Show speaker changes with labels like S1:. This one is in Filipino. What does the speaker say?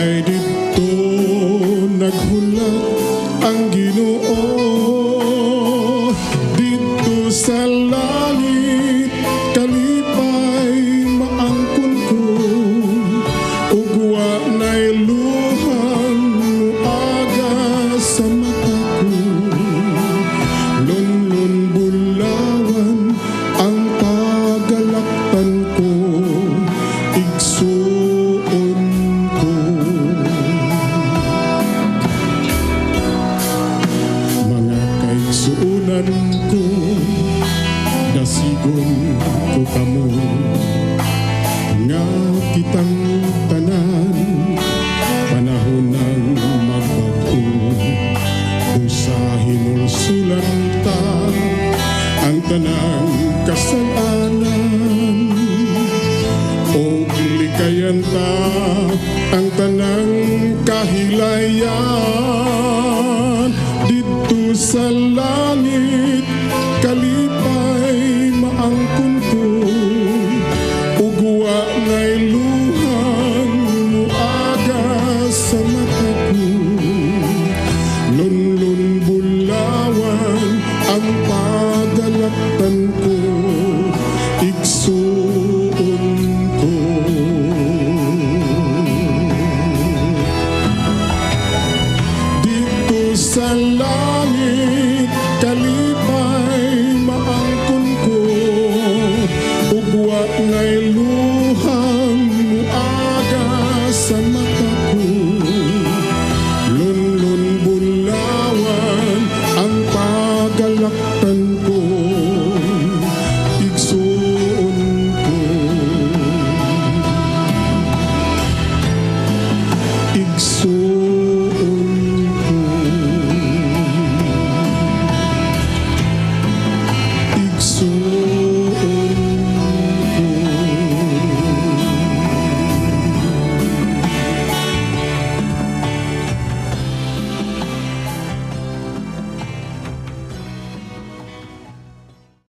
S1: Sei die Donnergrün. ko Dasigon ko kamo Nga kitang tanan Panahon ng magbago. Usa hinulsulan ta Ang tanang kasalanan. O likayan ta Ang tanang kahilayan. Dito sa lahat luhang umuaga sa mata ko Lunlun ko Iksuon ko. Dito sa langit kalibay ko. Ugwa ngay luhang